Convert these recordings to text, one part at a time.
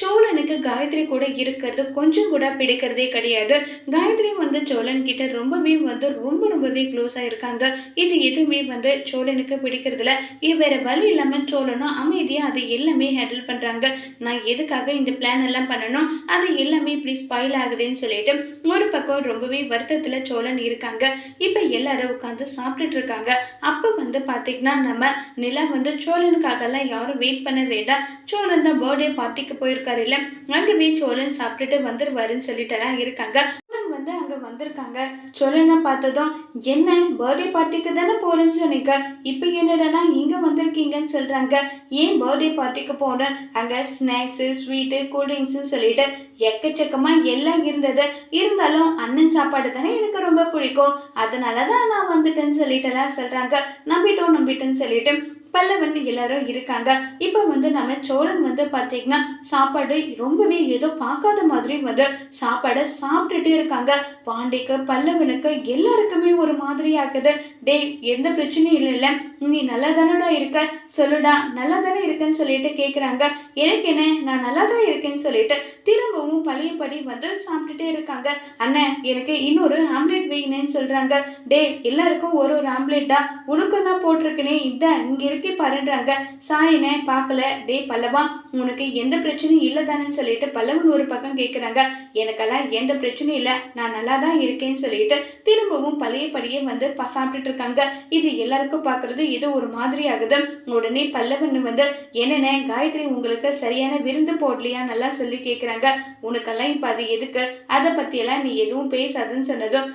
சோழனுக்கு காயத்ரி கூட இருக்கிறது கொஞ்சம் கூட பிடிக்கிறதே கிடையாது. காயத்ரி வந்து சோழன் கிட்ட ரொம்பவே வந்து ரொம்ப ரொம்பவே க்ளோஸாக இருக்காங்க. இது எதுவுமே வந்து சோழனுக்கு பிடிக்கிறதுல வேற வழி இல்லாமல் சோழனும் அமைதியாக அதை எல்லாமே ஹேண்டில் பண்ணுறாங்க நான் எதுக்காக இந்த பிளான் எல்லாம் பண்ணணும்? அது எல்லாமே இப்படி ஸ்பாயில் ஆகுதுன்னு சொல்லிட்டு ஒரு பக்கம் ரொம்பவே வருத்தத்தில் சோழன் இருக்காங்க. இப்போ எல்லாரும் உட்காந்து சாப்பிட்டுட்டு இருக்காங்க. அப்போ வந்து பார்த்தீங்கன்னா நம்ம நிலா வந்து சோழனுக்காகலாம் யாரும் வெயிட் பண்ண வேண்டாம். சோழன் தான் பர்த்டே பார்ட்டிக்கு போயிருக்காரு அங்கே போய் சோழன் சாப்பிட்டுட்டு வந்துருவாருன்னு சொல்லிட்டெல்லாம் இருக்காங்க. சோழன் வந்து அங்கே வந்திருக்காங்க. சோழனை பார்த்ததும் என்ன பர்த்டே பார்ட்டிக்கு தானே போகிறேன்னு சொன்னீங்க? இப்போ என்னடனா இங்கே வந்திருக்கீங்கன்னு சொல்கிறாங்க ஏன் பர்த்டே பார்ட்டிக்கு போனேன் அங்கே ஸ்நாக்ஸு ஸ்வீட்டு கூல்ட்ரிங்க்ஸு சொல்லிட்டு எக்கச்சக்கமா எல்லாம் இருந்தது. இருந்தாலும் அண்ணன் சாப்பாடு தானே எனக்கு ரொம்ப பிடிக்கும். அதனால தான் நான் வந்துட்டேன்னு சொல்லிட்டுலாம் சொல்கிறாங்க நம்பிட்டோம் நம்பிட்டேன்னு சொல்லிட்டு பல்லவன் எல்லாரும் இருக்காங்க. இப்போ வந்து நம்ம சோழன் வந்து பார்த்தீங்கன்னா சாப்பாடு ரொம்பவே ஏதோ பார்க்காத மாதிரி வந்து சாப்பாடை சாப்பிட்டுட்டே இருக்காங்க. பாண்டிக்கு பல்லவனுக்கு எல்லாருக்குமே ஒரு மாதிரி ஆகுது டேய் எந்த பிரச்சனையும் இல்லைல்ல நீ நல்லா தானடா இருக்க? சொல்லுடா நல்லா தானே இருக்கேன்னு சொல்லிட்டு கேட்குறாங்க எனக்கு என்ன? நான் நல்லா தான் இருக்கேன்னு சொல்லிட்டு திரும்பவும் பழையபடி வந்து சாப்பிட்டுட்டே இருக்காங்க. அண்ணன் எனக்கு இன்னொரு ஆம்லேட் வேணும்னு சொல்கிறாங்க டேய் எல்லாருக்கும் ஒரு ஒரு ஆம்லேட்டா? உனக்கும் தான் போட்டிருக்கனே. இந்த இங்கே இருக்க பாருன்றாங்க சாரினே பார்க்கல. டேய் பல்லவா உனக்கு எந்த பிரச்சனையும் இல்லை தானேன்னு சொல்லிட்டு பல்லவன் ஒரு பக்கம் கேட்குறாங்க எனக்கெல்லாம் எந்த பிரச்சனையும் இல்லை. நான் நல்லா தான் இருக்கேன்னு சொல்லிட்டு திரும்பவும் பழையபடியே வந்து சாப்பிட்டுட்டு இருக்காங்க இது எல்லாருக்கும் பார்க்கறது ஏதோ ஒரு மாதிரி ஆகுது. உடனே பல்லவன் வந்து என்னென்ன காயத்ரி உங்களுக்கு சரியான விருந்து போடலையா? நல்லா சொல்லி கேட்குறாங்க உனக்கெல்லாம் இப்போ அது எதுக்கு? அதை பற்றியெல்லாம் நீ எதுவும் பேசாதுன்னு சொன்னதும்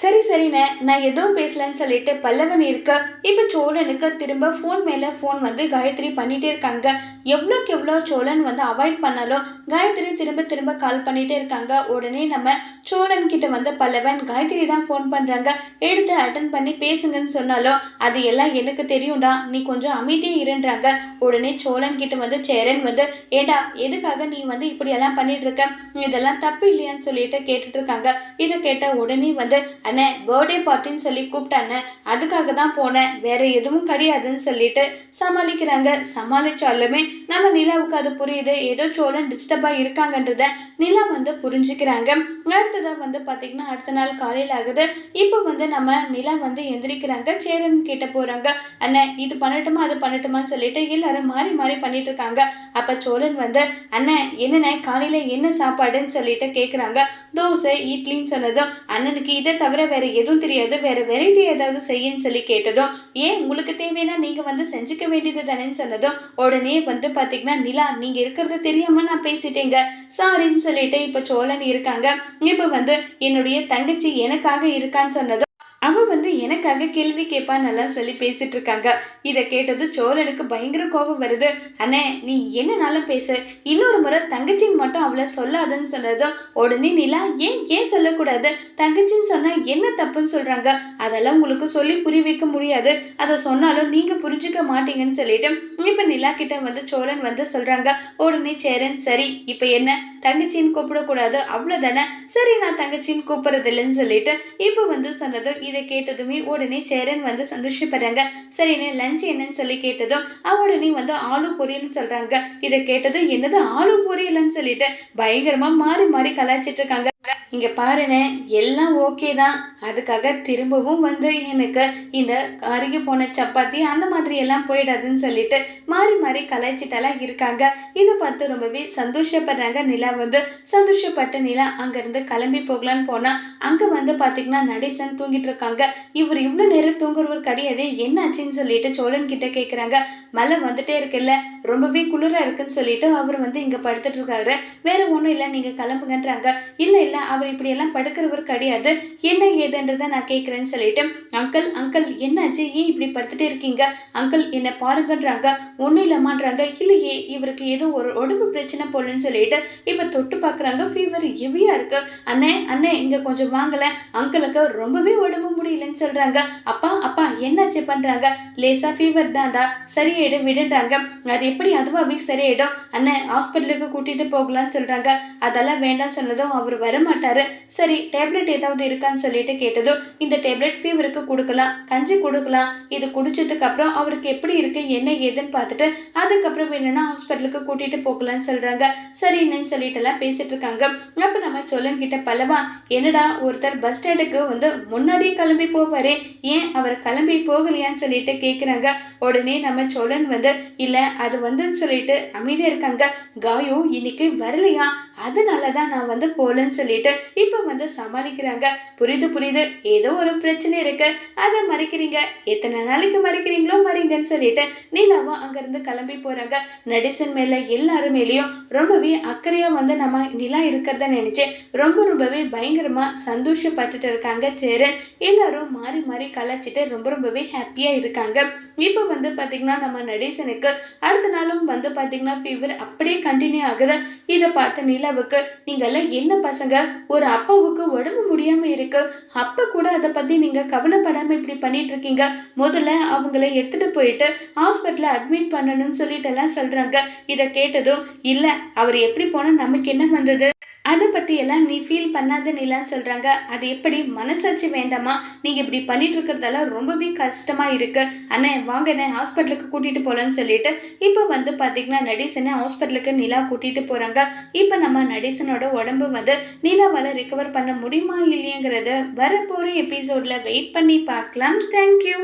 சரி சரிண்ணே. நான் எதுவும் பேசலன்னு சொல்லிட்டு பல்லவன் இருக்க இப்போ சோழனுக்கு திரும்ப ஃபோன் மேலே ஃபோன் வந்து காயத்ரி பண்ணிகிட்டே இருக்காங்க. எவ்வளோக்கு எவ்வளோ சோழன் வந்து அவாய்ட் பண்ணாலும் காயத்ரி திரும்ப திரும்ப கால் பண்ணிகிட்டே இருக்காங்க. உடனே நம்ம சோழன் கிட்ட வந்து பல்லவன் காயத்ரி தான் ஃபோன் பண்ணுறாங்க எடுத்து அட்டன் பண்ணி பேசுங்கன்னு சொன்னாலும் அது எல்லாம் எனக்கு தெரியும்டா. நீ கொஞ்சம் அமைதியே இருன்றாங்க. உடனே சோழன் கிட்ட வந்து சேரன் வந்து ஏடா எதுக்காக நீ வந்து இப்படியெல்லாம் பண்ணிட்டு இருக்க? இதெல்லாம் தப்பு இல்லையான்னு சொல்லிட்டு கேட்டுட்டு இருக்காங்க. இதை கேட்ட உடனே வந்து அண்ணே பர்த்டே பார்ட்டின்னு சொல்லி கூப்பிட்டாண்ணே அதுக்காக தான் போனேன். வேற எதுவும் கிடையாதுன்னு சொல்லிட்டு சமாளிக்கிறாங்க. சமாளிச்சாலுமே நம்ம நிலாவுக்கு அது புரியுது. ஏதோ சோழன் டிஸ்டர்பாக இருக்காங்கன்றத நிலா வந்து புரிஞ்சுக்கிறாங்க. அடுத்ததாக வந்து பார்த்திங்கன்னா அடுத்த நாள் காலையில் ஆகுது. இப்போ வந்து நம்ம நிலா வந்து எந்திரிக்கிறாங்க. சேரன் கிட்ட போகிறாங்க அண்ணே இது பண்ணட்டுமா அது பண்ணட்டுமான்னு சொல்லிட்டு எல்லாரும் மாறி மாறி பண்ணிட்டு இருக்காங்க. அப்போ சோழன் வந்து அண்ணே என்னண்ணே காலையில் என்ன சாப்பாடுன்னு சொல்லிட்டு கேட்குறாங்க தோசை இட்லின்னு சொன்னதும் அண்ணனுக்கு இதை தவிர வேற எதுவும் தெரியாது. வேற வெரைட்டி ஏதாவது செய்யுன்னு சொல்லி கேட்டதும் ஏன் உங்களுக்கு தேவைன்னா நீங்க வந்து செஞ்சுக்க வேண்டியது தானேன்னு சொன்னதும் உடனே வந்து பாத்தீங்கன்னா நிலா நீங்க இருக்கிறத தெரியாம நான் பேசிட்டேங்க. சாரின்னு சொல்லிட்டு இப்ப சோழன் இருக்காங்க. இப்ப வந்து என்னுடைய தங்கச்சி எனக்காக இருக்கான்னு சொன்னதும் அவன் வந்து எனக்காக கேள்வி கேட்பான் நல்லா சொல்லி பேசிட்டு இருக்காங்க இதை கேட்டது சோழனுக்கு பயங்கர கோபம் வருது. அண்ணே நீ என்னனாலும் பேசு. இன்னொரு முறை தங்கச்சின்னு மட்டும் அவளை சொல்லாதுன்னு சொன்னதும் உடனே நிலா ஏன் ஏன் சொல்லக்கூடாது? தங்கச்சின்னு சொன்னா என்ன தப்புன்னு சொல்றாங்க? அதெல்லாம் உங்களுக்கு சொல்லி புரிய வைக்க முடியாது. அதை சொன்னாலும் நீங்க புரிஞ்சுக்க மாட்டீங்கன்னு சொல்லிட்டு. இப்ப நிலா கிட்ட வந்து சோழன் வந்து சொல்றாங்க. உடனே சேரன் சரி. இப்ப என்ன? தங்கச்சின்னு கூப்பிடக்கூடாது அவ்வளோதானே சரி நான் தங்கச்சின்னு கூப்பிட்றது இல்லைன்னு சொல்லிட்டு இப்போ வந்து சொன்னதும் இதை கேட்டதுமே உடனே சேரன் வந்து சந்தோஷப்படுறாங்க. சரின்னு லஞ்ச் என்னன்னு சொல்லி கேட்டதும் உடனே வந்து ஆலு பொரியல்னு சொல்கிறாங்க இதை கேட்டதும் என்னது ஆலு பொரியலன்னு சொல்லிட்டு பயங்கரமாக மாறி மாறி கலாய்ச்சிட்டு இருக்காங்க. இங்கே பாருண்ணே எல்லாம் ஓகே தான். அதுக்காக திரும்பவும் வந்து எனக்கு இந்த அருகே போன சப்பாத்தி அந்த மாதிரி எல்லாம் போயிடாதுன்னு சொல்லிட்டு மாறி மாறி கலாய்ச்சிட்டெல்லாம் இருக்காங்க. இதை பார்த்து ரொம்பவே சந்தோஷப்படுறாங்க நிலா வந்து. சந்தோஷப்பட்ட நிலா அங்கேருந்து கிளம்பி போகலான்னு போனால் அங்கே வந்து பார்த்தீங்கன்னா நடேசன் தூங்கிட்டு இருக்காங்க. இவர் இவ்வளோ நேரம் தூங்குறவர் கிடையாது என்னாச்சுன்னு சொல்லிட்டு சோழன் கிட்ட கேட்குறாங்க மழை வந்துட்டே இருக்குல்ல ரொம்பவே குளிராக இருக்குன்னு சொல்லிட்டு அவர் வந்து இங்கே படுத்துட்டு இருக்காரு. வேற ஒன்றும் இல்லை நீங்கள் கிளம்புங்கன்றாங்க. இல்லை இல்லை அவர் இப்படியெல்லாம் படுக்கிறவர் கிடையாது என்ன ஏதுன்றதை நான் கேட்குறேன்னு சொல்லிட்டு அங்கிள் அங்கிள் என்னாச்சு ஏன் இப்படி படுத்துட்டே இருக்கீங்க? அங்கிள் என்னை பாருங்கன்றாங்க. ஒன்றும் இல்லைமான்றாங்க இல்லையே இவருக்கு ஏதோ ஒரு உடம்பு பிரச்சனை போலன்னு சொல்லிட்டு இப்போ தொட்டு பார்க்குறாங்க ஃபீவர் ஹெவியாக இருக்கு. அண்ணே அண்ணே இங்கே கொஞ்சம் வாங்கலை அங்கிளுக்கு ரொம்பவே உடம்பு முடியலன்னு சொல்கிறாங்க அப்பா அப்பா என்னாச்சு பண்ணுறாங்க லேசா ஃபீவர் தான்டா. சரியாயிடும் விடுன்றாங்க. அது எப்படி அதுவாகவே சரியாயிடும்? அண்ணே ஹாஸ்பிட்டலுக்கு கூட்டிகிட்டு போகலான்னு சொல்கிறாங்க அதெல்லாம் வேண்டாம்னு சொன்னதும் அவர் வரமாட்டேன் மாட்டாரு. சரி டேப்லெட் ஏதாவது இருக்கான்னு சொல்லிட்டு கேட்டதும் இந்த டேப்லெட் ஃபீவருக்கு கொடுக்கலாம் கஞ்சி கொடுக்கலாம் இது குடிச்சதுக்கு அப்புறம் அவருக்கு எப்படி இருக்கு என்ன ஏதுன்னு பார்த்துட்டு அதுக்கப்புறம் வேணும்னா ஹாஸ்பிட்டலுக்கு கூட்டிட்டு போகலான்னு சொல்றாங்க. சரின்னு சொல்லிட்டு எல்லாம் பேசிட்டு இருக்காங்க. அப்ப நம்ம சோழன் கிட்ட பல்லவா என்னடா ஒருத்தர் பஸ் ஸ்டாண்டுக்கு வந்து முன்னாடியே கிளம்பி போவாரு ஏன் அவர் கிளம்பி போகலையான்னு சொல்லிட்டு கேக்குறாங்க. உடனே நம்ம சோழன் வந்து இல்ல அது வந்துன்னு சொல்லிட்டு அமைதியா இருக்காங்க. காயோ இன்னைக்கு வரலையா? அதனால தான் நான் வந்து போகலன்னு சொல்லிட்டு இப்போ வந்து சமாளிக்கிறாங்க. புரியுது புரியுது. ஏதோ ஒரு பிரச்சனை இருக்கு. அதை மறைக்கிறீங்க. எத்தனை நாளைக்கு மறைக்கிறீங்களோ மறைங்கன்னு சொல்லிட்டு நீலாவும் அங்கேருந்து கிளம்பி போறாங்க. நடிசன் மேலே எல்லாருமேலேயும் ரொம்பவே அக்கறையாக வந்து நம்ம நிலா இருக்கிறத நினச்சி ரொம்ப ரொம்பவே பயங்கரமாக சந்தோஷப்பட்டுட்டு இருக்காங்க. சேரன் எல்லாரும் மாறி மாறி கலாச்சிட்டு ரொம்ப ரொம்பவே ஹாப்பியாக இருக்காங்க. இப்போ வந்து பார்த்தீங்கன்னா நம்ம நடேசனுக்கு அடுத்த நாளும் வந்து பார்த்தீங்கன்னா ஃபீவர் அப்படியே கண்டினியூ ஆகுது. இதை பார்த்த நிலாவுக்கு நீங்கள்லாம் என்ன பசங்க? ஒரு அப்பாவுக்கு உடம்பு முடியாமல் இருக்கு. அப்போ கூட அதை பற்றி நீங்கள் கவலைப்படாமல் இப்படி பண்ணிட்டு இருக்கீங்க. முதல்ல அவங்கள எடுத்துகிட்டு போயிட்டு ஹாஸ்பிட்டலில் அட்மிட் பண்ணணும்னு சொல்லிட்டு எல்லாம் சொல்கிறாங்க இதை கேட்டதும் இல்லை அவர் எப்படி போனால் நமக்கு என்ன வந்தது? அதை பற்றியெல்லாம் நீ ஃபீல் பண்ணாத நிலான்னு சொல்கிறாங்க அது எப்படி மனசாட்சி வேண்டாமா? நீங்கள் இப்படி பண்ணிட்டு இருக்கிறதால ரொம்பவே கஷ்டமாக இருக்குது அண்ணே வாங்கண்ணே ஹாஸ்பிட்டலுக்கு கூட்டிகிட்டு போகலன்னு சொல்லிட்டு இப்போ வந்து பார்த்திங்கன்னா நடேசனை ஹாஸ்பிட்டலுக்கு நிலா கூட்டிகிட்டு போகிறாங்க இப்போ நம்ம நடேசனோட உடம்பு வந்து நிலாவால் ரிகவர் பண்ண முடியுமா இல்லையங்கிறத வரப்போகிற எபிசோடில் வெயிட் பண்ணி பார்க்கலாம். தேங்க்யூ